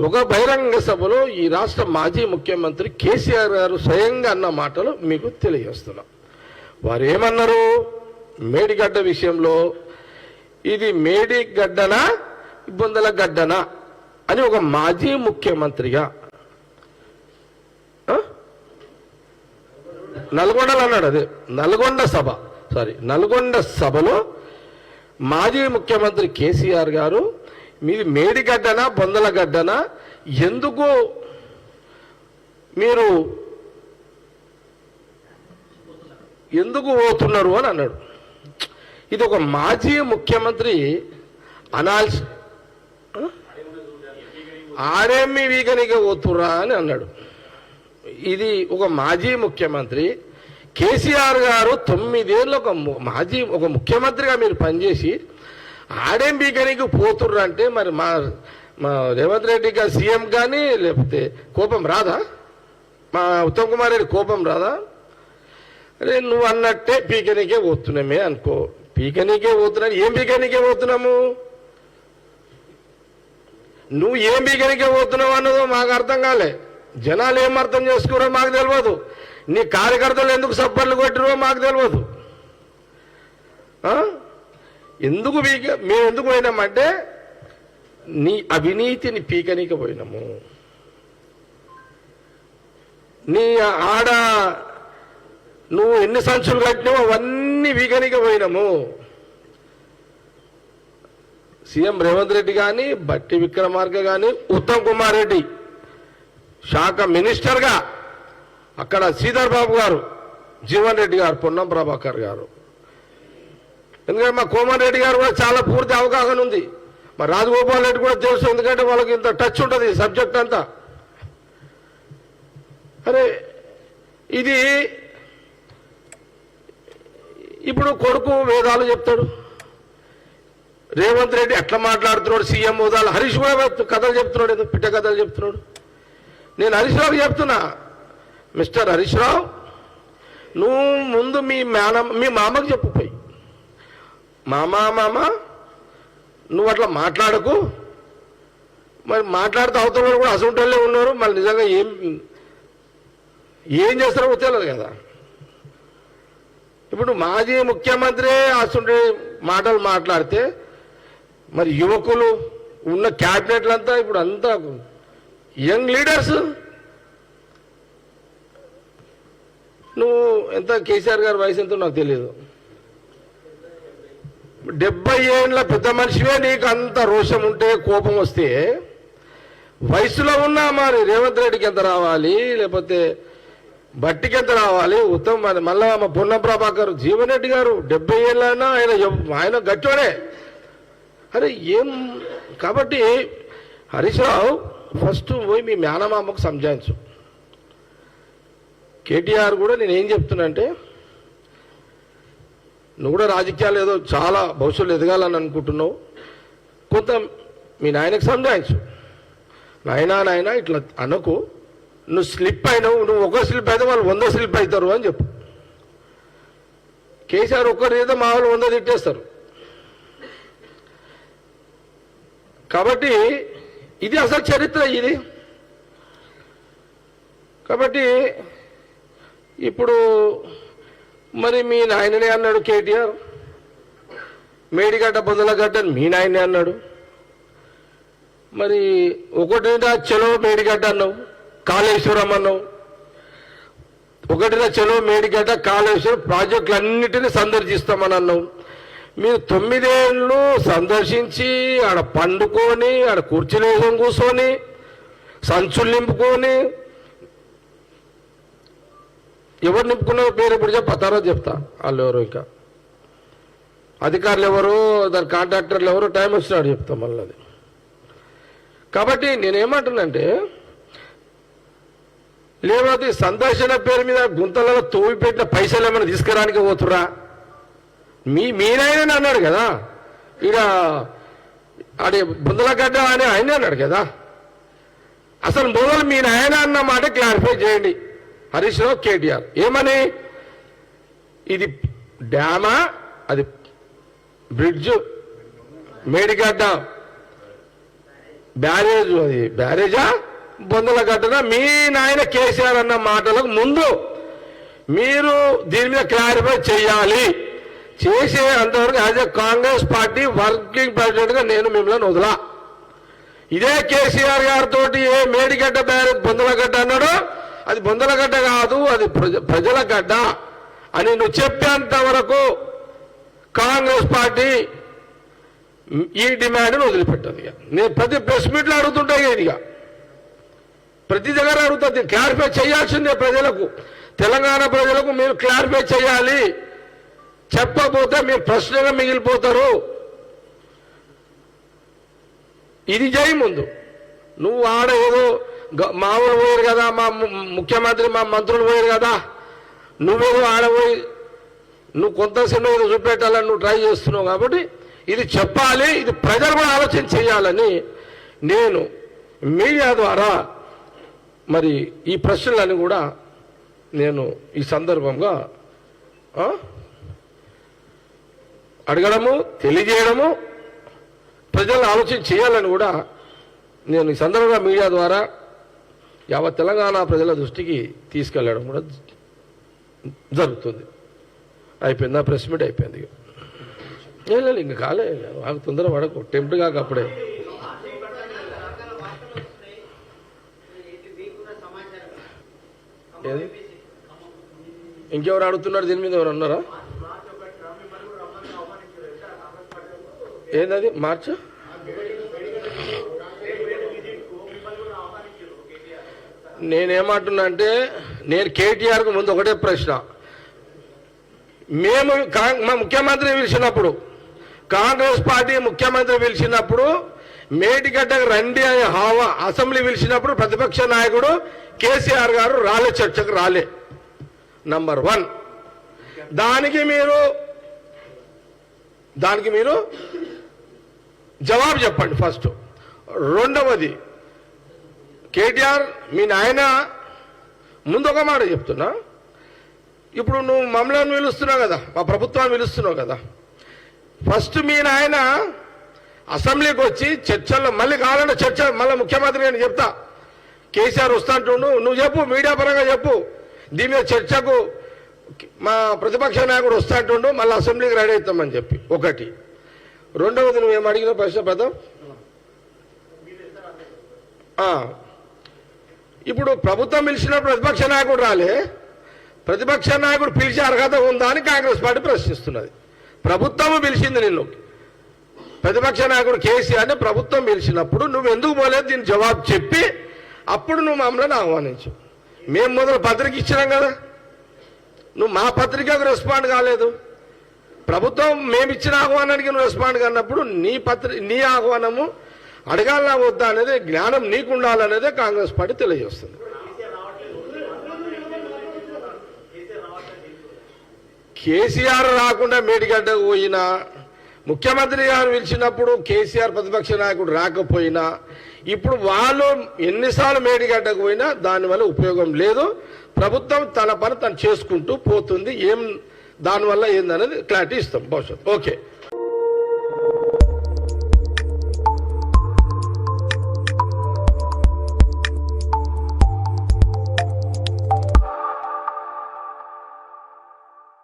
ఒక బహిరంగ సభలో ఈ రాష్ట్ర మాజీ ముఖ్యమంత్రి కేసీఆర్ గారు స్వయంగా అన్న మాటలు మీకు తెలియజేస్తున్నాం. వారు ఏమన్నారు మేడిగడ్డ విషయంలో ఇది మేడిగడ్డనా ఇబ్బందుల గడ్డనా అని ఒక మాజీ ముఖ్యమంత్రిగా నల్గొండలో అన్నాడు అదే. నల్గొండ సభ సారీ నల్గొండ సభలో మాజీ ముఖ్యమంత్రి కేసీఆర్ గారు మీది మేడిగడ్డనా బొందలగడ్డనా ఎందుకు మీరు ఎందుకు పోతున్నారు అని అన్నాడు. ఇది ఒక మాజీ ముఖ్యమంత్రి అనాల్సి ఆర్ఎంఈ ఆడేమి వీగనిగా పోతురా అని అన్నాడు. ఇది ఒక మాజీ ముఖ్యమంత్రి. కేసీఆర్ గారు తొమ్మిదేళ్ళు ఒక మాజీ ఒక ముఖ్యమంత్రిగా మీరు పనిచేసి ఆడేం బీకనికి పోతుర్రు అంటే మరి మా మా రేవంత్ రెడ్డి గారు సీఎం కానీ లేకపోతే కోపం రాదా? మా ఉత్తమ్ కుమార్ రెడ్డి కోపం రాదా? అరే నువ్వు అన్నట్టే పీకనికే పోతున్నామే అనుకో. పీకనికే పోతున్నా ఏం పీకనికే పోతున్నాము? నువ్వు ఏం పీకనికే పోతున్నావు అన్నదో మాకు అర్థం కాలే. జనాలు ఏం అర్థం చేసుకోరో మాకు తెలియదు నీ కార్యకర్తలు ఎందుకు సబ్బర్లు కొట్టిరో మాకు తెలియదు ఎందుకు పీక మేము ఎందుకు పోయినామంటే నీ అవినీతిని పీకనీకి పోయినాము నీ ఆడ నువ్వు ఎన్ని సంచులు కట్టినావో అవన్నీ వీగనిక పోయినాము సీఎం రేవంత్ రెడ్డి కానీ బట్టి విక్రమార్క కానీ ఉత్తమ్ కుమార్ రెడ్డి శాఖ మినిస్టర్గా అక్కడ శ్రీధర్ బాబు గారు జీవన్ రెడ్డి గారు పొన్నం ప్రభాకర్ గారు. ఎందుకంటే మా కోమన్ రెడ్డి గారు కూడా చాలా పూర్తి అవగాహన ఉంది. మా రాజగోపాల్ రెడ్డి కూడా తెలుసు ఎందుకంటే వాళ్ళకి ఇంత టచ్ ఉంటుంది ఈ సబ్జెక్ట్ అంతా. అరే ఇది ఇప్పుడు కొడుకు వేదాలు చెప్తాడు. రేవంత్ రెడ్డి ఎట్లా మాట్లాడుతున్నాడు? సీఎం హోదాలు హరీష్ కూడా కథలు చెప్తున్నాడు ఏదో పిట్ట కథలు చెప్తున్నాడు. నేను హరీష్ రావు చెప్తున్నా. మిస్టర్ హరీష్ రావు నువ్వు ముందు మీ మేన మీ మామకు చెప్పు. మామా మామా నువ్వు అట్లా మాట్లాడకు. మరి మాట్లాడుతూ అవతల వాళ్ళు కూడా అసంటోళ్ళే ఉన్నారు. మళ్ళీ నిజంగా ఏం ఏం చేస్తారో తెలియదు కదా. ఇప్పుడు మాజీ ముఖ్యమంత్రి అసంటి మాటలు మాట్లాడితే మరి యువకులు ఉన్న క్యాబినెట్లంతా ఇప్పుడు అంతా యంగ్ లీడర్స్. నువ్వు ఎంత కేసీఆర్ గారి వయసు ఎంతో నాకు తెలియదు. డెబ్బై ఏళ్ళ పెద్ద మనిషివే నీకు అంత రోషం ఉంటే కోపం వస్తే వయసులో ఉన్నా మరి రేవంత్ రెడ్డికి ఎంత రావాలి లేకపోతే బట్టికి ఎంత రావాలి ఉత్తమ్ మరి మళ్ళా మా పొన్న ప్రభాకర్ జీవన్ రెడ్డి గారు డెబ్బై ఏళ్ళైనా ఆయన ఆయన గట్టోడే అరే ఏం కాబట్టి హరీష్ రావు ఫస్ట్ పోయి మీ మేనమామకు సంజాయించు. కేటీఆర్ కూడా నేను ఏం చెప్తున్నా అంటే నువ్వు కూడా రాజకీయాలు ఏదో చాలా భవిష్యత్తులో ఎదగాలని అనుకుంటున్నావు. కొంత మీ నాయనకు సంజాయించు. నాయనా నాయనా ఇట్లా అనకు. నువ్వు స్లిప్ అయినావు నువ్వు ఒక స్లిప్ అయితే వాళ్ళు వంద స్లిప్ అవుతారు అని చెప్పు. కేసీఆర్ ఒక్కరి మీద మా వాళ్ళు వంద తిట్టేస్తారు. కాబట్టి ఇది అసలు చరిత్ర ఇది. కాబట్టి ఇప్పుడు మరి మీ నాయననే అన్నాడు కేటీఆర్? మేడిగడ్డ బొందలగడ్డ మీ నాయనే అన్నాడు. మరి ఒకటిగా చలో మేడిగడ్డ అన్నావు కాళేశ్వరం అన్నావు. ఒకటిన చలో మేడిగడ్డ కాళేశ్వరం ప్రాజెక్టులన్నిటినీ సందర్శిస్తామని అన్నావు. మీరు తొమ్మిదేళ్ళు సందర్శించి ఆడ పండుకొని ఆడ కుర్చీలేసం కూర్చొని సంచులు నింపుకొని ఎవరు నింపుకున్నారో పేరు ఎప్పుడు చెప్ప తర్వాత చెప్తా. వాళ్ళు ఎవరు ఇంకా. అధికారులు ఎవరు దాని కాంట్రాక్టర్లు ఎవరు టైం వచ్చినాడు చెప్తా మళ్ళీ అది. కాబట్టి నేనేమంటున్నానంటే లేకపోతే సందర్శన పేరు మీద గుంతలలో తోవి పెట్టిన పైసలు ఏమైనా తీసుకురానికి పోతురా మీ మీనాయన అన్నాడు కదా. ఇక అడే బుందలగడ్డ అని ఆయన అన్నాడు కదా. అసలు మొదలు మీ నాయన అన్న మాట క్లారిఫై చేయండి. హరీష్ రావు కేటీఆర్. ఏమని? ఇది డ్యామా? అది బ్రిడ్జ్? మేడిగడ్డ బ్యారేజ్ అది. బ్యారేజా? బొందల గడ్డన? మీ నాయన కేసీఆర్ అన్న మాటలకు ముందు మీరు దీని మీద క్లారిఫై చేయాలి. చేసే అంతవరకు as a Congress party working ప్రెసిడెంట్గా నేను మిమ్మల్ని వదలా. ఇదే కేసీఆర్ గారితో ఏ మేడిగడ్డ బ్యారేజ్ బొందలగడ్డ అన్నాడు? అది బొందలగడ్డ కాదు అది ప్రజ- ప్రజల గడ్డ అని నువ్వు చెప్పేంత వరకు కాంగ్రెస్ పార్టీ ఈ డిమాండ్ను వదిలిపెట్టదు ఇక. నేను ప్రతి ప్రెస్ మీట్లో అడుగుతుంటాయి ఇక ప్రతి దగ్గర అడుగుతుంది క్లారిఫై చేయాల్సిందే ప్రజలకు. తెలంగాణ ప్రజలకు మీరు క్లారిఫై చేయాలి. చెప్పకపోతే మీరు ప్రశ్నగా మిగిలిపోతారు. ఇది చేయి ముందు. నువ్వు ఆడ ఏదో మామూలు పోయారు కదా మా ము- ముఖ్యమంత్రి మా మంత్రులు పోయారు కదా. నువ్వేదో ఆడపోయి నువ్వు కొంతసేపు ఏదో చూపెట్టాలని నువ్వు ట్రై చేస్తున్నావు కాబట్టి ఇది చెప్పాలి ఇది ప్రజలు కూడా ఆలోచన చేయాలని నేను మీడియా ద్వారా మరి ఈ ప్రశ్నలన్నీ కూడా నేను ఈ సందర్భంగా అడగడము తెలియజేయడము ప్రజలను ఆలోచన చేయాలని కూడా నేను ఈ సందర్భంగా మీడియా ద్వారా యావత్ తెలంగాణ ప్రజల దృష్టికి తీసుకెళ్ళడం కూడా జరుగుతుంది. అయిపోయింది? ప్రెస్ మీట్ అయిపోయింది లేదు ఇంకా కాలే నాకు తొందర పడకు. టెంప్ట్ కాక అప్పుడే. ఇంకెవరు అడుగుతున్నారు? దీని మీద ఎవరు ఉన్నారా ఏందది మార్చ్? నేనేమంటున్నా అంటే నేను కేటీఆర్కు ముందు ఒకటే ప్రశ్న. మేము కా మా ముఖ్యమంత్రి పిలిచినప్పుడు కాంగ్రెస్ పార్టీ ముఖ్యమంత్రి పిలిచినప్పుడు మేటిగడ్డకు రండి అని హావా అసెంబ్లీ పిలిచినప్పుడు ప్రతిపక్ష నాయకుడు కేసీఆర్ గారు రాలే చర్చకు రాలే. Number one. దానికి మీరు దానికి మీరు జవాబు చెప్పండి ఫస్ట్. రెండవది కేటీఆర్ మీ నాయన ముందు ఒక మాట చెప్తున్నా. ఇప్పుడు నువ్వు మమ్మల్ని పిలుస్తున్నావు కదా మా ప్రభుత్వాన్ని పిలుస్తున్నావు కదా. ఫస్ట్ మీ నాయన అసెంబ్లీకి వచ్చి చర్చల్లో మళ్ళీ కావాలంటే చర్చ మళ్ళీ ముఖ్యమంత్రి నేను చెప్తా. కేసీఆర్ వస్తాంటుండు నువ్వు చెప్పు మీడియా పరంగా చెప్పు. దీని మీద చర్చకు మా ప్రతిపక్ష నాయకుడు వస్తాంటుండు మళ్ళీ అసెంబ్లీకి రెడీ అవుతామని చెప్పి ఒకటి. రెండవది నువ్వేం అడిగిన ప్రశ్న పదం ఇప్పుడు ప్రభుత్వం పిలిచినప్పుడు ప్రతిపక్ష నాయకుడు రాలే. ప్రతిపక్ష నాయకుడు పిలిచే అర్హత ఉందా అని కాంగ్రెస్ పార్టీ ప్రశ్నిస్తున్నది. ప్రభుత్వం పిలిచింది నిన్ను ప్రతిపక్ష నాయకుడు కేసీఆర్ని ప్రభుత్వం పిలిచినప్పుడు నువ్వు ఎందుకు పోలేదు? దీని జవాబు చెప్పి అప్పుడు నువ్వు మమ్మల్ని ఆహ్వానించు. మేము మొదలు పత్రిక ఇచ్చినాం కదా. నువ్వు మా పత్రికకు రెస్పాండ్ కాలేదు. ప్రభుత్వం మేము ఇచ్చిన ఆహ్వానానికి నువ్వు రెస్పాండ్ కానప్పుడు నీ పత్రి నీ ఆహ్వానము అడగాలా వద్దా అనేది జ్ఞానం నీకు ఉండాలనేదే కాంగ్రెస్ పార్టీ తెలియజేస్తుంది. కేసీఆర్ రాకుండా మేడిగడ్డకు పోయినా ముఖ్యమంత్రి గారు పిలిచినప్పుడు కేసీఆర్ ప్రతిపక్ష నాయకుడు రాకపోయినా ఇప్పుడు వాళ్ళు ఎన్నిసార్లు మేడిగడ్డకు పోయినా దానివల్ల ఉపయోగం లేదు. ప్రభుత్వం తన పని తను చేసుకుంటూ పోతుంది. ఏం దానివల్ల ఏందనేది క్లారిటీ ఇస్తాం. భవిష్యత్ ఓకే